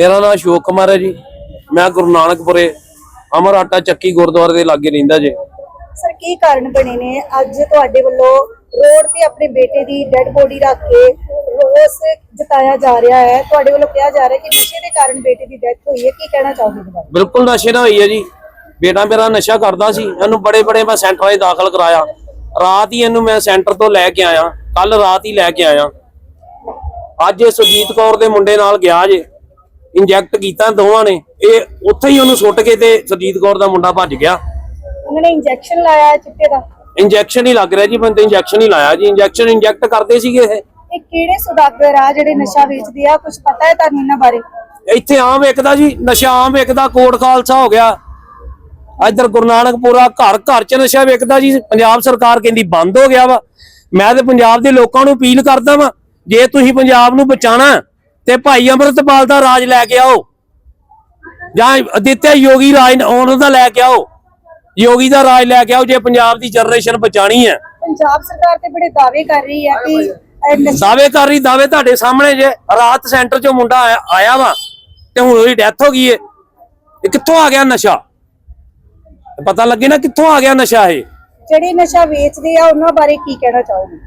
ਮੇਰਾ ਨਾਮ ਅਸ਼ੋਕ ਕੁਮਾਰ ਹੈ ਜੀ। ਮੈਂ ਗੁਰੂ ਨਾਨਕਪੁਰੇ ਅਮਰ ਆਟਾ ਚੱਕੀ ਗੁਰਦੁਆਰੇ ਦੇ ਲਾਗੇ ਰਹਿੰਦਾ ਜੀ। ਸਰ ਕੀ ਕਾਰਨ ਬਣੇ ਨੇ? ਅੱਜ ਤੁਹਾਡੇ ਵੱਲੋਂ ਰੋਡ ਤੇ ਆਪਣੇ ਬੇਟੇ ਦੀ ਡੈੱਡ ਬੋਡੀ ਰੱਖ ਕੇ ਰੋਸ ਜਤਾਇਆ ਜਾ ਰਿਹਾ ਹੈ। ਤੁਹਾਡੇ ਵੱਲੋਂ ਕਿਹਾ ਜਾ ਰਿਹਾ ਕਿ ਨਸ਼ੇ ਦੇ ਕਾਰਨ ਬੇਟੇ ਦੀ ਡੈਥ ਹੋਈ ਹੈ। ਕੀ ਕਹਿਣਾ ਚਾਹੋਗੇ ਬਾਰੇ? ਬਿਲਕੁਲ ਨਸ਼ੇ ਨਾਲ ਹੋਈ ਹੈ ਜੀ। ਬੇਟਾ ਮੇਰਾ ਨਸ਼ਾ ਕਰਦਾ ਸੀ। ਇਹਨੂੰ ਬੜੇ ਬੜੇ ਮੈਂ ਸੈਂਟਰਾਂ 'ਚ ਦਾਖਲ ਕਰਾਇਆ। ਰਾਤ ਹੀ ਇਹਨੂੰ ਮੈਂ ਸੈਂਟਰ ਤੋਂ ਲੈ ਕੇ ਆਇਆ। ਕੱਲ ਰਾਤ ਹੀ ਲੈ ਕੇ ਆਇਆ। ਅੱਜ ਇਹ ਸੁਜੀਤ ਕੌਰ ਦੇ ਮੁੰਡੇ ਨਾਲ ਗਿਆ ਜੇ। ਇੰਜੈਕਟ ਕੀਤਾ ਦੋਵਾਂ ਨੇ ਇਹ ਉੱਥੇ ਹੀ ਉਹਨੂੰ ਸੁੱਟ ਕੇ ਤੇ ਸੁਜੀਤ ਕੌਰ ਦਾ ਮੁੰਡਾ ਭੱਜ ਗਿਆ। ਉਹਨਾਂ ਨੇ ਇੰਜੈਕਸ਼ਨ ਲਾਇਆ ਚਿੱਟੇ ਦਾ? ਇੰਜੈਕਸ਼ਨ ਹੀ ਲੱਗ ਰਿਹਾ ਜੀ ਬੰਦੇ ਇੰਜੈਕਸ਼ਨ ਹੀ ਲਾਇਆ ਜੀ। ਇੰਜੈਕਸ਼ਨ ਇੰਜੈਕਟ ਕਰਦੇ ਸੀਗੇ ਇਹ। ਇਹ ਕਿਹੜੇ ਸੁਦਾਗਰ ਆ ਜਿਹੜੇ ਨਸ਼ਾ ਵੇਚਦੇ ਆ? ਕੁਝ ਪਤਾ ਹੈ ਤੁਹਾਨੂੰ ਇਹਨਾਂ ਬਾਰੇ? ਇੱਥੇ ਆਮ ਵਿਕਦਾ ਜੀ ਨਸ਼ਾ ਆਮ ਵਿਕਦਾ ਕੋਟ ਖਾਲਸਾ ਹੋ ਗਿਆ। ਇੱਧਰ ਗੁਰੂ ਨਾਨਕਪੁਰਾ ਘਰ ਘਰ ਚ ਨਸ਼ਾ ਵਿਕਦਾ ਜੀ। ਪੰਜਾਬ ਸਰਕਾਰ ਕਹਿੰਦੀ ਬੰਦ ਹੋ ਗਿਆ ਵਾ। ਮੈਂ ਤੇ ਪੰਜਾਬ ਦੇ ਲੋਕਾਂ ਨੂੰ ਅਪੀਲ ਕਰਦਾ ਵਾਂ ਜੇ ਤੁਸੀਂ ਪੰਜਾਬ ਨੂੰ ਬਚਾਣਾ ਤੇ ਭਾਈ ਅੰਮ੍ਰਿਤਪਾਲ ਦਾ ਰਾਜ ਲੈ ਕੇ ਆਓ। ਜਾਂ ਅਦਿੱਤਿਆ ਯੋਗੀ ਰਾਜ ਉਹਨਾਂ ਦਾ ਲੈ ਕੇ ਆਓ। ਯੋਗੀ ਦਾ ਰਾਜ ਲੈ ਕੇ ਆਓ ਜੇ ਪੰਜਾਬ ਦੀ ਜਨਰੇਸ਼ਨ ਬਚਾਣੀ ਹੈ। ਪੰਜਾਬ ਸਰਕਾਰ ਤੇ ਬੜੇ ਦਾਅਵੇ ਕਰ ਰਹੀ ਹੈ ਕਿ ਦਾਅਵੇ ਕਰ ਰਹੀ ਦਾਅਵੇ ਤੁਹਾਡੇ ਸਾਹਮਣੇ ਜੇ ਰਾਤ ਸੈਂਟਰ ਚੋਂ ਮੁੰਡਾ ਆਇਆ- ਆਇਆ ਵਾ ਤੇ ਹੁਣ ਉਹਦੀ ਡੈਥ ਹੋ ਗਈ ਏ। ਇਹ ਕਿੱਥੋਂ ਆ ਗਿਆ ਨਸ਼ਾ? ਪਤਾ ਲੱਗੇ ਨਾ ਕਿੱਥੋਂ ਆ ਗਿਆ ਨਸ਼ਾ ਇਹ। ਜਿਹੜੇ ਨਸ਼ਾ ਵੇਚਦੇ ਆ ਉਹਨਾਂ ਬਾਰੇ ਕੀ ਕਹਿਣਾ ਚਾਹੋਗੇ?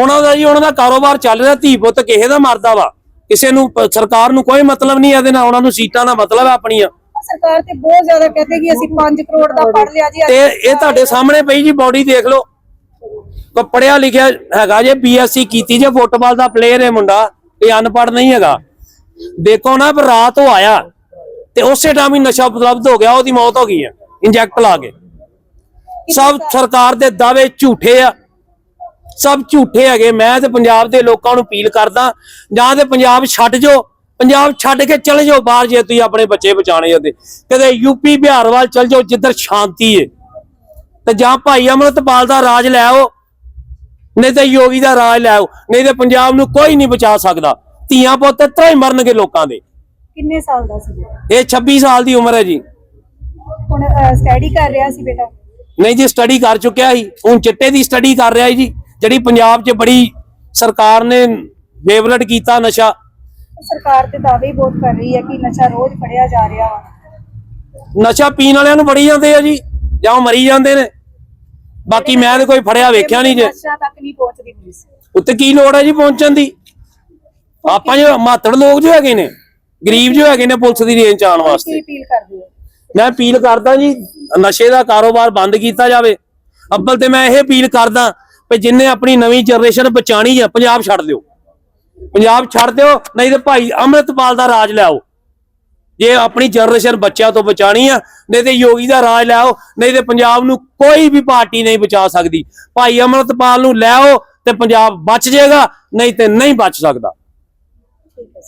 ਉਹਨਾਂ ਦਾ ਜੀ ਉਹਨਾਂ ਦਾ ਕਾਰੋਬਾਰ ਚੱਲ ਰਿਹਾ ਧੀ ਪੁੱਤ ਕਿਸੇ ਦਾ ਮਰਦਾ ਵਾ। ਕਿਸੇ ਨੂੰ ਸਰਕਾਰ ਨੂੰ ਕੋਈ ਮਤਲਬ ਨਹੀਂ ਇਹਦੇ ਨਾਲ ਉਹਨਾਂ ਨੂੰ ਸੀਟਾਂ ਦਾ ਮਤਲਬ ਹੈ ਆਪਣੀਆਂ। ਸਰਕਾਰ ਤੇ ਬਹੁਤ ਜ਼ਿਆਦਾ ਕਹਿੰਦੇ ਕਿ ਅਸੀਂ 5 ਕਰੋੜ ਦਾ ਫੜ ਲਿਆ ਜੀ ਤੇ ਇਹ ਤੁਹਾਡੇ ਸਾਹਮਣੇ ਪਈ ਜੀ ਬਾਡੀ ਦੇਖ ਲਓ। ਕੋ ਪੜਿਆ ਲਿਖਿਆ ਹੈਗਾ ਜੇ ਬੀਐਸਸੀ ਕੀਤੀ ਜੇ ਫੁੱਟਬਾਲ ਦਾ ਪਲੇਅਰ ਹੈ ਮੁੰਡਾ ਇਹ ਅਨਪੜ੍ਹ ਨਹੀਂ ਹੈਗਾ। ਦੇਖੋ ਨਾ ਪਰ ਰਾਤ ਉਹ ਆਇਆ ਤੇ ਉਸੇ ਟਾਈਮ ਹੀ ਨਸ਼ਾ ਉਪਲਬਧ ਹੋ ਗਿਆ ਉਹਦੀ ਮੌਤ ਹੋ ਗਈ ਹੈ ਇੰਜੈਕਟ ਲਾ ਕੇ। ਸਭ ਸਰਕਾਰ ਦੇ ਦਾਅਵੇ ਝੂਠੇ ਆ। ਸਭ ਝੂਠੇ ਹੈਗੇ। ਮੈਂ ਤੇ ਪੰਜਾਬ ਦੇ ਲੋਕਾਂ ਨੂੰ ਅਪੀਲ ਕਰਦਾ ਜਾਂ ਤੇ ਪੰਜਾਬ ਛੱਡ ਜਾਓ। ਪੰਜਾਬ ਛੱਡ ਕੇ ਚਲੇ ਜਾਓ ਬਾਹਰ ਜੇ ਤੁਸੀਂ ਆਪਣੇ ਬੱਚੇ ਬਚਾਣੇ ਹੁੰਦੇ ਕਦੇ ਯੂਪੀ ਬਿਹਾਰ ਵੱਲ ਚਲ ਜਾਓ ਜਿੱਧਰ ਸ਼ਾਂਤੀ ਏ। ਤੇ ਜਾਂ ਭਾਈ ਅਮਰਤਪਾਲ ਦਾ ਰਾਜ ਲੈ ਆਓ ਨਹੀਂ ਤੇ ਯੋਗੀ ਦਾ ਰਾਜ ਲੈ ਆਓ। ਨਹੀਂ ਤੇ ਪੰਜਾਬ ਨੂੰ ਕੋਈ ਨਹੀਂ ਬਚਾ ਸਕਦਾ। ਧੀਆਂ ਪੁੱਤ ਤਰੇ ਮਰਨਗੇ ਲੋਕਾਂ ਦੇ। ਕਿੰਨੇ ਸਾਲ ਦਾ ਸੀ? ਇਹ 26 ਸਾਲ ਦੀ ਉਮਰ ਹੈ ਜੀ। ਹੁਣ ਸਟੱਡੀ ਕਰ ਰਿਹਾ ਸੀ ਬੇਟਾ? ਨਹੀਂ ਜੀ ਸਟੱਡੀ ਕਰ ਚੁੱਕਿਆ ਸੀ। ਹੁਣ ਚਿੱਟੇ ਦੀ ਸਟੱਡੀ ਕਰ ਰਿਹਾ ਜੀ। ਜਿਹੜੀ ਪੰਜਾਬ 'ਚ ਬੜੀ ਸਰਕਾਰ ਨੇ ਫੇਵਰਟ ਕੀਤਾ ਨਸ਼ਾ। ਸਰਕਾਰ ਤੇ ਦਾਅਵੇ ਬਹੁਤ ਕਰ ਰਹੀ ਹੈ ਕਿ ਨਸ਼ਾ ਰੋਜ਼ ਫੜਿਆ ਜਾ ਰਿਹਾ ਵਾ। ਨਸ਼ਾ ਪੀਣ ਵਾਲਿਆਂ ਨੂੰ ਫੜੀ ਜਾਂਦੇ ਆ ਜੀ ਜਾਂ ਉਹ ਮਰੀ ਜਾਂਦੇ ਨੇ। ਬਾਕੀ ਮੈਂ ਤੇ ਕੋਈ ਫੜਿਆ ਵੇਖਿਆ ਨਹੀਂ ਜੇ। ਨਸ਼ਾ ਤੱਕ ਨਹੀਂ ਪਹੁੰਚਦੀ ਪੁਲਿਸ। ਉੱਤੇ ਕੀ ਲੋੜ ਹੈ ਜੀ ਪਹੁੰਚਣ ਦੀ? ਆਪਾਂ ਜੋ ਮਾਤੜ ਲੋਕ ਜੋ ਹੈਗੇ ਨੇ ਗਰੀਬ ਜੋ ਹੈਗੇ ਨੇ ਪੁਲਿਸ ਦੀ ਰੇਂਜ ਚ ਆਉਣ ਵਾਸਤੇ। ਅਪੀਲ ਕਰਦੇ ਹੋ? ਮੈਂ ਅਪੀਲ ਕਰਦਾ ਜੀ ਨਸ਼ੇ ਦਾ ਕਾਰੋਬਾਰ ਬੰਦ ਕੀਤਾ ਜਾਵੇ। ਅੱਬਲ ਤੇ ਮੈਂ ਇਹ ਅਪੀਲ ਕਰਦਾ ਵੀ ਜਿੰਨੇ ਆਪਣੀ ਨਵੀਂ ਜਨਰੇਸ਼ਨ ਬਚਾਣੀ ਹੈ ਪੰਜਾਬ ਛੱਡ ਦਿਓ। ਪੰਜਾਬ ਛੱਡ ਦਿਓ, ਨਹੀਂ ਤੇ ਭਾਈ ਅੰਮ੍ਰਿਤਪਾਲ ਦਾ ਰਾਜ ਲਿਆਓ ਜੇ ਆਪਣੀ ਜਨਰੇਸ਼ਨ ਬੱਚਿਆਂ ਤੋਂ ਬਚਾਣੀ ਆ, ਨਹੀਂ ਤੇ ਯੋਗੀ ਦਾ ਰਾਜ ਲਿਆਓ ਨਹੀਂ ਤੇ ਪੰਜਾਬ ਨੂੰ ਕੋਈ ਵੀ ਪਾਰਟੀ ਨਹੀਂ ਬਚਾ ਸਕਦੀ। ਭਾਈ ਅੰਮ੍ਰਿਤਪਾਲ ਨੂੰ ਲਿਆਓ ਤੇ ਪੰਜਾਬ ਬਚ ਜਾਏਗਾ, ਨਹੀਂ ਤੇ ਨਹੀਂ ਬਚ ਸਕਦਾ। ਠੀਕ ਹੈ